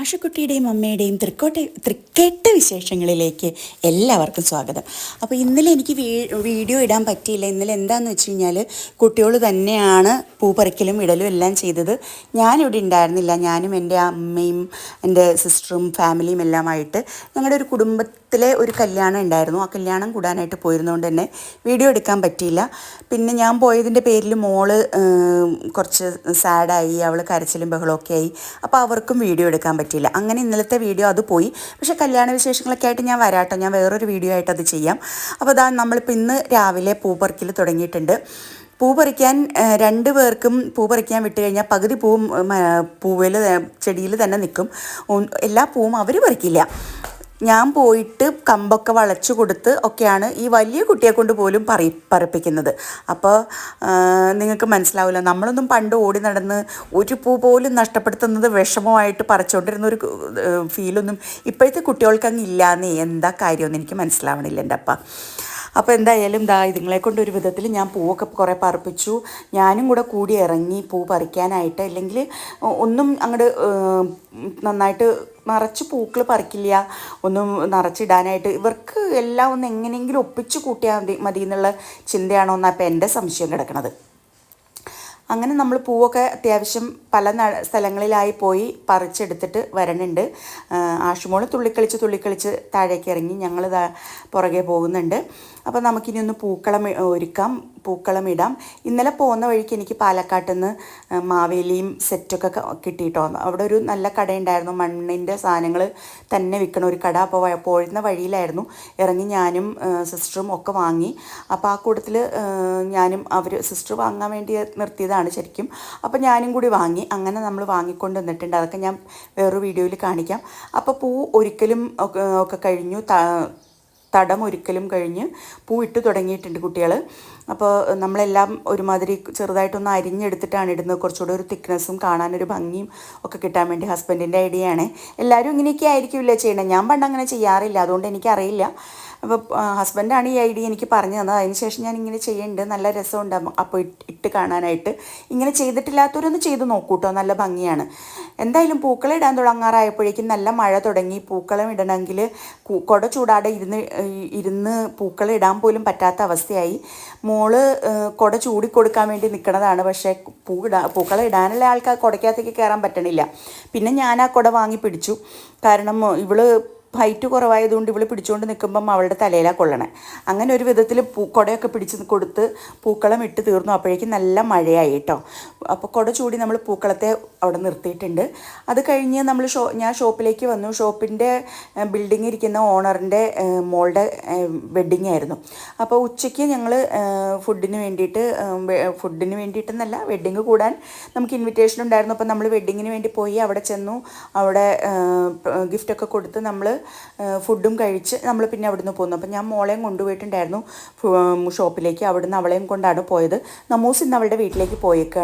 ആഷക്കുട്ടിയുടെയും അമ്മയുടെയും തൃക്കോട്ടെ തൃക്കേട്ട വിശേഷങ്ങളിലേക്ക് എല്ലാവർക്കും സ്വാഗതം. അപ്പോൾ ഇന്നലെ എനിക്ക് വീഡിയോ ഇടാൻ പറ്റിയില്ല. ഇന്നലെ എന്താണെന്ന് വെച്ച് കഴിഞ്ഞാൽ കുട്ടികൾ തന്നെയാണ് പൂ പറിക്കലും ഇടലും എല്ലാം ചെയ്തത്. ഞാനിവിടെ ഉണ്ടായിരുന്നില്ല. ഞാനും എന്റെ അമ്മയും എന്റെ സിസ്റ്ററും ഫാമിലിയും എല്ലാമായിട്ട് ഞങ്ങളുടെ ഒരു കുടുംബത്തിലെ ഒരു കല്യാണം ഉണ്ടായിരുന്നു. ആ കല്യാണം കൂടാനായിട്ട് പോയിരുന്നതുകൊണ്ട് തന്നെ വീഡിയോ എടുക്കാൻ പറ്റിയില്ല. പിന്നെ ഞാൻ പോയതിന്റെ പേരിൽ മോൾ കുറച്ച് സാഡായി അവൾ കരച്ചിലും ബഹളമൊക്കെ ആയി. അപ്പോൾ അവർക്കും വീഡിയോ എടുക്കാൻ പറ്റിയില്ല. അങ്ങനെ ഇന്നലത്തെ വീഡിയോ അത് പോയി. പക്ഷേ കല്യാണ വിശേഷങ്ങളൊക്കെ ആയിട്ട് ഞാൻ വരാട്ടോ ഞാൻ വേറൊരു വീഡിയോ ആയിട്ട് അത് ചെയ്യാം. അപ്പോൾ അതാ നമ്മളിപ്പോൾ ഇന്ന് രാവിലെ പൂ പറിക്കൽ തുടങ്ങിയിട്ടുണ്ട്. പൂ പറിക്കാൻ രണ്ട് പേർക്കും പൂ പറിക്കാൻ വിട്ട് കഴിഞ്ഞാൽ പകുതി പൂവും പൂവിൽ ചെടിയിൽ തന്നെ നിൽക്കും. എല്ലാ പൂവും അവർ പറിക്കില്ല. ഞാൻ പോയിട്ട് കമ്പൊക്കെ വളച്ചു കൊടുത്ത് ഒക്കെയാണ് ഈ വലിയ കുട്ടിയെ കൊണ്ട് പോലും പറി പറപ്പിക്കുന്നത് അപ്പോൾ നിങ്ങൾക്ക് മനസ്സിലാവില്ല നമ്മളൊന്നും പണ്ട് ഓടി നടന്ന് ഒരു പൂ പോലും നഷ്ടപ്പെടുത്തുന്നത് വിഷമമായിട്ട് പറിച്ചുകൊണ്ടിരുന്ന ഒരു ഫീലൊന്നും ഇപ്പോഴത്തെ കുട്ടികൾക്ക് അങ്ങ് ഇല്ലാന്നേ. എന്താ കാര്യമൊന്നും എനിക്ക് മനസ്സിലാവണില്ല എന്റെ അപ്പ. അപ്പോൾ എന്തായാലും ദാ ഇതുങ്ങളെ കൊണ്ട് ഒരു വിധത്തിൽ ഞാൻ പൂവൊക്കെ കുറേ പറപ്പിച്ചു. ഞാനും കൂടെ കൂടി ഇറങ്ങി പൂ പറിക്കാനായിട്ട് അല്ലെങ്കിൽ ഒന്നും അങ്ങോട്ട് നന്നായിട്ട് നിറച്ച് പൂക്കൾ പറിക്കില്ല. ഒന്നും നിറച്ചിടാനായിട്ട് ഇവർക്ക് എല്ലാം ഒന്ന് എങ്ങനെയെങ്കിലും ഒപ്പിച്ച് കൂട്ടിയാൽ മതി മതി എന്നുള്ള ചിന്തയാണോ എന്നാണ് ഇപ്പം എന്റെ സംശയം കിടക്കണത്. അങ്ങനെ നമ്മൾ പൂവൊക്കെ അത്യാവശ്യം പല സ്ഥലങ്ങളിലായി പോയി പറിച്ചെടുത്തിട്ട് വരണുണ്ട്. ആഷുമോൾ തുള്ളിക്കളിച്ച് തുള്ളിക്കളിച്ച് താഴേക്ക് ഇറങ്ങി ഞങ്ങൾ പുറകെ പോകുന്നുണ്ട്. അപ്പോൾ നമുക്കിനി ഒന്ന് പൂക്കളം ഒരുക്കാം. പൂക്കളം ഇടാം. ഇന്നലെ പോകുന്ന വഴിക്ക് എനിക്ക് പാലക്കാട്ടിൽ നിന്ന് മാവേലിയും സെറ്റൊക്കെ കിട്ടിയിട്ടോ അവിടെ ഒരു നല്ല കടയുണ്ടായിരുന്നു. മണ്ണിന്റെ സാധനങ്ങൾ തന്നെ വിൽക്കണ ഒരു കട. അപ്പോൾ പോയിരുന്ന വഴിയിലായിരുന്നു. ഇറങ്ങി ഞാനും സിസ്റ്ററും ഒക്കെ വാങ്ങി. അപ്പോൾ ആ കൂട്ടത്തിൽ ഞാനും അവർ സിസ്റ്റർ വാങ്ങാൻ വേണ്ടി നിർത്തിയതാണ് ശരിക്കും. അപ്പോൾ ഞാനും കൂടി വാങ്ങി. അങ്ങനെ നമ്മൾ വാങ്ങിക്കൊണ്ട് വന്നിട്ടുണ്ട്. അതൊക്കെ ഞാൻ വേറൊരു വീഡിയോയിൽ കാണിക്കാം. അപ്പോൾ പൂ ഒരിക്കലും ഒക്കെ കഴിഞ്ഞു. തടം ഒരിക്കലും കഴിഞ്ഞ് പൂവിട്ട് തുടങ്ങിയിട്ടുണ്ട് കുട്ടികൾ അപ്പോൾ നമ്മളെല്ലാം ഒരുമാതിരി ചെറുതായിട്ടൊന്ന് അരിഞ്ഞെടുത്തിട്ടാണ് ഇടുന്നത്. കുറച്ചുകൂടെ ഒരു തിക്നെസ്സും കാണാനൊരു ഭംഗിയും ഒക്കെ കിട്ടാൻ വേണ്ടി ഹസ്ബൻഡിന്റെ ഐഡിയ ആണ് എല്ലാവരും ഇങ്ങനെയൊക്കെ ആയിരിക്കില്ല ചെയ്യണേ? ഞാൻ പണ്ട് അങ്ങനെ ചെയ്യാറില്ല. അതുകൊണ്ട് എനിക്കറിയില്ല. അപ്പോൾ ഹസ്ബൻഡാണ് ഈ ഐഡിയ എനിക്ക് പറഞ്ഞു തന്നത്. അതിനുശേഷം ഞാൻ ഇങ്ങനെ ചെയ്യുന്നുണ്ട് നല്ല രസമുണ്ട്. അപ്പോൾ ഇട്ട് കാണാനായിട്ട്. ഇങ്ങനെ ചെയ്തിട്ടില്ലാത്തവരൊന്ന് ചെയ്ത് നോക്കൂട്ടോ. നല്ല ഭംഗിയാണ്. എന്തായാലും പൂക്കളം ഇടാൻ തുടങ്ങാറായപ്പോഴേക്കും നല്ല മഴ തുടങ്ങി. പൂക്കളം ഇടണമെങ്കിൽ കൊട ചൂടാതെ ഇരുന്ന് ഇരുന്ന് പൂക്കളം ഇടാൻ പോലും പറ്റാത്ത അവസ്ഥയായി. മോൾ കൊട കുട ചൂടിക്കൊടുക്കാൻ വേണ്ടി നിൽക്കുന്നതാണ് പക്ഷേ പൂ ഇടാ പൂക്കളം ഇടാനുള്ള ആൾക്ക് ആ കയറാൻ പറ്റണില്ല. പിന്നെ ഞാൻ ആ കുട വാങ്ങി പിടിച്ചു. കാരണം ഇവൾ ഹൈറ്റ് കുറവായതുകൊണ്ട് ഇവൾ പിടിച്ചുകൊണ്ട് നിൽക്കുമ്പം അവളുടെ തലയിലാണ് കൊള്ളണേ. അങ്ങനെ ഒരു വിധത്തിൽ പൂ കുടയൊക്കെ പിടിച്ച് കൊടുത്ത് പൂക്കളം ഇട്ട് തീർന്നു. അപ്പോഴേക്കും നല്ല മഴയായി കേട്ടോ. അപ്പോൾ കുട ചൂടി നമ്മൾ പൂക്കളത്തെ അവിടെ നിർത്തിയിട്ടുണ്ട്. അത് കഴിഞ്ഞ് നമ്മൾ ഷോ ഞാൻ ഷോപ്പിലേക്ക് വന്നു. ഷോപ്പിന്റെ ബിൽഡിംഗ് ഇരിക്കുന്ന ഓണറിന്റെ മോളുടെ വെഡ്ഡിങ് ആയിരുന്നു. അപ്പോൾ ഉച്ചയ്ക്ക് ഞങ്ങൾ ഫുഡിന് വേണ്ടിയിട്ട് ഫുഡിന് വേണ്ടിയിട്ടെന്നല്ല വെഡ്ഡിങ് കൂടാൻ നമുക്ക് ഇൻവിറ്റേഷൻ ഉണ്ടായിരുന്നു. അപ്പോൾ നമ്മൾ വെഡ്ഡിങ്ങിന് വേണ്ടി പോയി അവിടെ ചെന്നു. അവിടെ ഗിഫ്റ്റൊക്കെ കൊടുത്ത് നമ്മൾ ഫുഡും കഴിച്ച് നമ്മൾ പിന്നെ അവിടുന്ന് പോന്നു. അപ്പം ഞാൻ മോളെയും കൊണ്ടുപോയിട്ടുണ്ടായിരുന്നു ഷോപ്പിലേക്ക്. അവിടുന്ന് അവളെയും കൊണ്ടാണ് പോയത്. നമൂസ് ഇന്ന് അവളുടെ വീട്ടിലേക്ക് പോയേക്കാണ്.